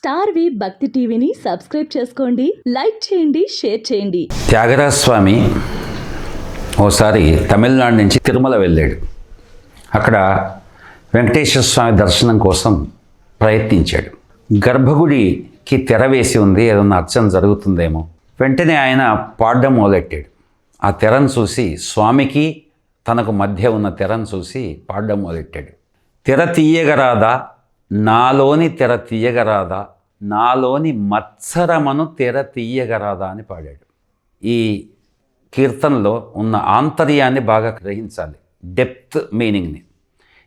Star వి భక్తి టీవీని subscribe చేసుకోండి లైక్ చేయండి షేర్ చేయండి. త్యాగరాజ స్వామి ఓసారి తమిళనాడు నుంచి తిరుమల వెళ్ళాడు. అక్కడ వెంకటేశ్వర స్వామి దర్శనం కోసం ప్రయత్నించాడు. గర్భగుడికి తెర వేసి ఉంది ఏదన్నా అర్చన జరుగుతుందేమో. వెంటనే ఆయన పాడడం మొదలెట్టాడు. ఆ తెరను చూసి స్వామికి తనకు మధ్య ఉన్న తెరను చూసి పాడడం మొదలెట్టాడు. తెర తీయగరాదా? నాలోని తెర తీయగరాదా? నాలోని మత్సరమను తెర తీయగరాదా అని పాడాడు. ఈ కీర్తనలో ఉన్న ఆంతర్యాన్ని బాగా గ్రహించాలి. డెప్త్ మీనింగ్ని.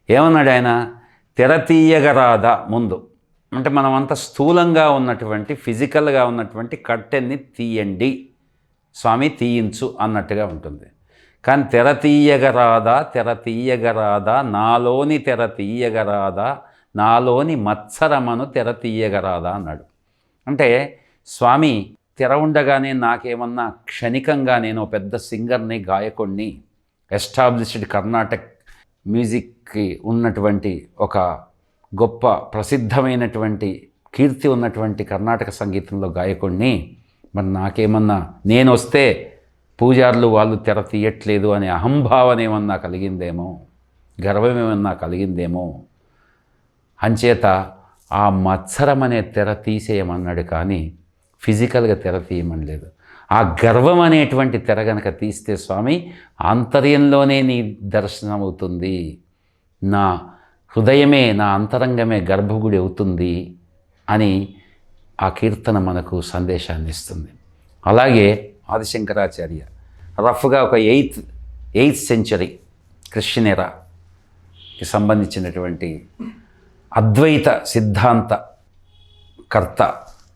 ఏమన్నాడు ఆయన? తెర తీయగరాదా ముందు. అంటే మనమంతా స్థూలంగా ఉన్నటువంటి ఫిజికల్గా ఉన్నటువంటి కట్టెన్ని తీయండి. స్వామి తీయించు అన్నట్టుగా ఉంటుంది. కానీ తెర తీయగరాదా తెర తీయగరాదా నాలోని తెర తీయగరాదా నాలోని మత్సరమను తెర తీయగరాదా అన్నాడు. అంటే స్వామి తెర ఉండగానే నాకేమన్నా క్షణికంగా నేను ఓ పెద్ద సింగర్ని గాయకుణ్ణి ఎస్టాబ్లిష్డ్ కర్ణాటక్ మ్యూజిక్కి ఉన్నటువంటి ఒక గొప్ప ప్రసిద్ధమైనటువంటి కీర్తి ఉన్నటువంటి కర్ణాటక సంగీతంలో గాయకుణ్ణి మరి నాకేమన్నా నేను వస్తే పూజారులు వాళ్ళు తెర తీయట్లేదు అనే అహంభావన ఏమన్నా కలిగిందేమో గర్వం ఏమన్నా కలిగిందేమో అంచేత ఆ మత్సరం అనే తెర తీసేయమన్నాడు కానీ ఫిజికల్గా తెర తీయమని లేదు. ఆ గర్వం అనేటువంటి తెర గనక తీస్తే స్వామి ఆంతర్యంలోనే నీ దర్శనం అవుతుంది నా హృదయమే నా అంతరంగమే గర్భగుడి అవుతుంది అని ఆ కీర్తన మనకు సందేశాన్ని ఇస్తుంది. అలాగే ఆదిశంకరాచార్య రఫ్గా ఒక ఎయిత్ ఎయిత్ సెంచరీ క్రిస్టియన్ ఎరాకి సంబంధించినటువంటి అద్వైత సిద్ధాంత కర్త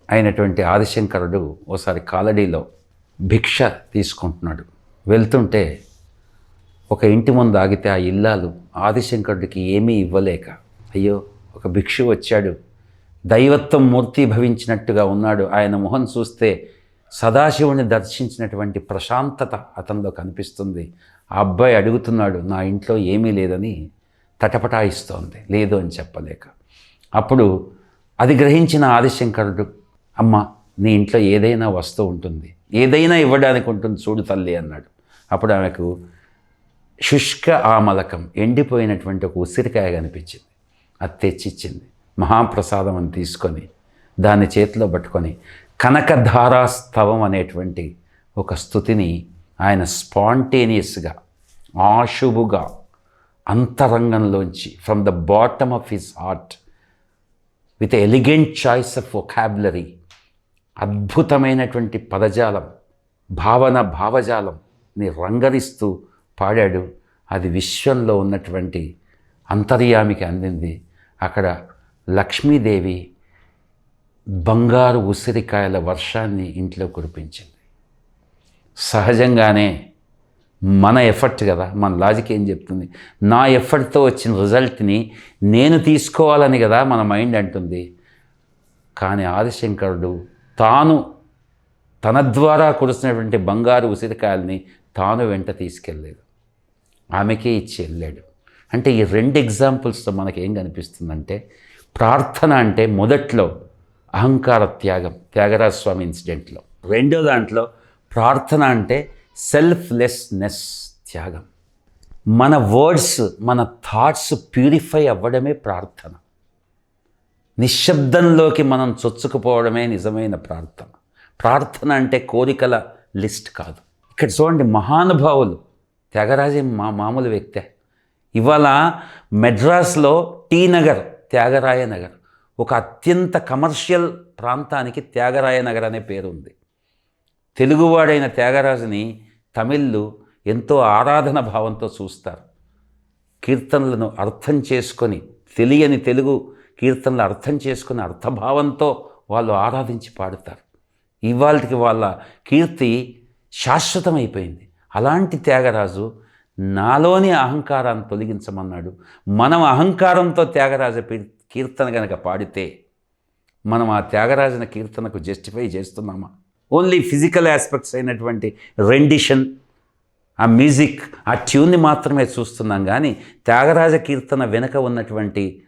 అయినటువంటి ఆదిశంకరుడు ఓసారి కాలడీలో భిక్ష తీసుకుంటున్నాడు. వెళ్తుంటే ఒక ఇంటి ముందు ఆగితే ఆ ఇల్లాలు ఆదిశంకరుడికి ఏమీ ఇవ్వలేక అయ్యో ఒక భిక్షు వచ్చాడు. దైవత్వం మూర్తి భవించినట్టుగా ఉన్నాడు. ఆయన మొహం చూస్తే సదాశివుని దర్శించినటువంటి ప్రశాంతత అతనిలో కనిపిస్తుంది. ఆ అబ్బాయి అడుగుతున్నాడు నా ఇంట్లో ఏమీ లేదని తటపటాయిస్తోంది. లేదు అని చెప్పలేక. అప్పుడు అది గ్రహించిన ఆదిశంకరుడు అమ్మ నీ ఇంట్లో ఏదైనా వస్తువు ఉంటుంది. ఏదైనా ఇవ్వడానికి ఉంటుంది చూడు తల్లి అన్నాడు. అప్పుడు ఆమెకు శుష్క ఆమలకం ఎండిపోయినటువంటి ఒక ఉసిరికాయ కనిపించింది. అది తెచ్చిచ్చింది. మహాప్రసాదం అని తీసుకొని దాన్ని చేతిలో పట్టుకొని కనకధారాస్తవం అనేటువంటి ఒక స్థుతిని ఆయన స్పాంటేనియస్గా ఆశువుగా అంతరంగంలోంచి from the bottom of his heart with elegant choice of vocabulary అద్భుతమైనటువంటి పదజాలం భావన భావజాలంని రంగరిస్తూ పాడాడు. అది విశ్వంలో ఉన్నటువంటి అంతర్యామికి అందింది. అక్కడ లక్ష్మీదేవి బంగారు ఉసిరికాయల వర్షాన్ని ఇంట్లో కురిపించింది. సహజంగానే మన ఎఫర్ట్ కదా. మన లాజిక్ ఏం చెప్తుంది? నా ఎఫర్ట్తో వచ్చిన రిజల్ట్ని నేను తీసుకోవాలని కదా మన మైండ్ అంటుంది. కానీ ఆదిశంకరుడు తాను తన ద్వారా కురిసినటువంటి బంగారు ఉసిరికాయల్ని తాను వెంట తీసుకెళ్ళలేదు. ఆమెకే ఇచ్చి వెళ్ళాడు. అంటే ఈ రెండు ఎగ్జాంపుల్స్తో మనకి ఏం కనిపిస్తుందంటే ప్రార్థన అంటే మొదట్లో అహంకార త్యాగం త్యాగరాజ స్వామి ఇన్సిడెంట్లో రెండో దాంట్లో ప్రార్థన అంటే సెల్ఫ్లెస్నెస్ త్యాగం. మన వర్డ్స్ మన థాట్స్ ప్యూరిఫై అవ్వడమే ప్రార్థన. నిశ్శబ్దంలోకి మనం చొచ్చుకుపోవడమే నిజమైన ప్రార్థన. ప్రార్థన అంటే కోరికల లిస్ట్ కాదు. ఇక్కడ చూడండి మహానుభావులు త్యాగరాజే మా మామూలు వ్యక్తే. ఇవాళ మెడ్రాస్లో టీ నగర్ త్యాగరాయ నగర్. ఒక అత్యంత కమర్షియల్ ప్రాంతానికి త్యాగరాయ నగర్ అనే పేరు ఉంది తెలుగువాడైన త్యాగరాజుని తమిళ్ళు ఎంతో ఆరాధన భావంతో చూస్తారు. కీర్తనలను అర్థం చేసుకొని తెలియని తెలుగు కీర్తనలు అర్థం చేసుకుని అర్థభావంతో వాళ్ళు ఆరాధించి పాడుతారు. ఇవాళకి వాళ్ళ కీర్తి శాశ్వతమైపోయింది. అలాంటి త్యాగరాజు నాలోని అహంకారాన్ని తొలగించమన్నాడు. మనం అహంకారంతో త్యాగరాజ కీర్తన కనుక పాడితే మనం ఆ త్యాగరాజన కీర్తనకు జస్టిఫై చేస్తున్నామా? ఓన్లీ ఫిజికల్ ఆస్పెక్ట్స్ అయినటువంటి రెండిషన్ ఆ మ్యూజిక్ ఆ ట్యూన్ని మాత్రమే చూస్తున్నాం కానీ త్యాగరాజ కీర్తన వెనుక ఉన్నటువంటి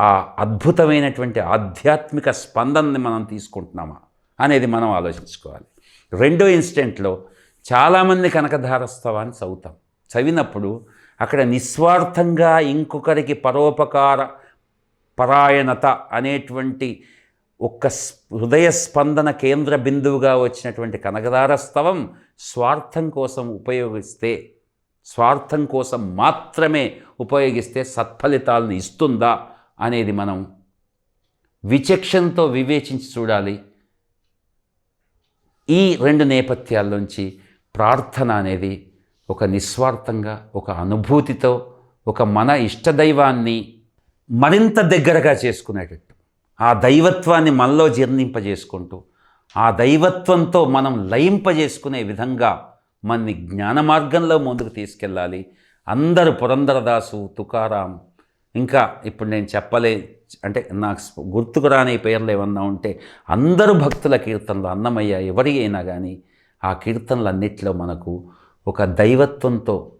ఆ అద్భుతమైనటువంటి ఆధ్యాత్మిక స్పందనని మనం తీసుకుంటున్నామా అనేది మనం ఆలోచించుకోవాలి. రెండో ఇన్స్టెంట్లో చాలామంది కనకధారస్తవాన్ని చదువుతాం. చదివినప్పుడు అక్కడ నిస్వార్థంగా ఇంకొకరికి పరోపకార పరాయణత అనేటువంటి ఒక్క హృదయ స్పందన కేంద్ర బిందువుగా వచ్చినటువంటి కనకదారస్తవం స్వార్థం కోసం ఉపయోగిస్తే స్వార్థం కోసం మాత్రమే ఉపయోగిస్తే సత్ఫలితాలను ఇస్తుందా అనేది మనం విచక్షణతో వివేచించి చూడాలి. ఈ రెండు నేపథ్యాల్లోంచి ప్రార్థన అనేది ఒక నిస్వార్థంగా ఒక అనుభూతితో ఒక మన ఇష్టదైవాన్ని మరింత దగ్గరగా చేసుకునేటట్టు. ఆ దైవత్వాన్ని మనలో జీర్ణింపజేసుకుంటూ ఆ దైవత్వంతో మనం లయింపజేసుకునే విధంగా మనని జ్ఞాన మార్గంలో ముందుకు తీసుకెళ్ళాలి. అందరూ పురంధరదాసు తుకారాం ఇంకా ఇప్పుడు నేను చెప్పలే అంటే నాకు గుర్తుకు రాని పేర్లు ఏమన్నా ఉంటే అందరూ భక్తుల కీర్తనలు అన్నమయ్య ఎవరి అయినా కానీ ఆ కీర్తనలన్నిటిలో మనకు ఒక దైవత్వంతో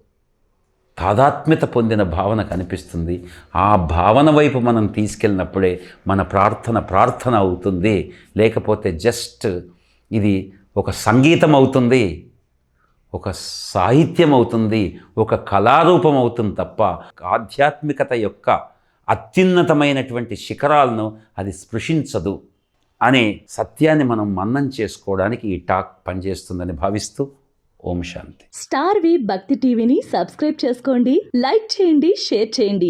తాదాత్మ్యత పొందిన భావన కనిపిస్తుంది. ఆ భావన వైపు మనం తీసుకెళ్ళినప్పుడే మన ప్రార్థన ప్రార్థన అవుతుంది. లేకపోతే జస్ట్ ఇది ఒక సంగీతం అవుతుంది. ఒక సాహిత్యం అవుతుంది. ఒక కళారూపం అవుతుంది తప్ప ఆధ్యాత్మికత యొక్క అత్యున్నతమైనటువంటి శిఖరాలను అది స్పృశించదు అనే సత్యాన్ని మనం మన్నం చేసుకోవడానికి ఈ టాక్ పనిచేస్తుందని భావిస్తూ ఓం శాంతి. స్టార్ వి భక్తి టీవీని సబ్స్క్రైబ్ చేసుకోండి లైక్ చేయండి షేర్ చేయండి.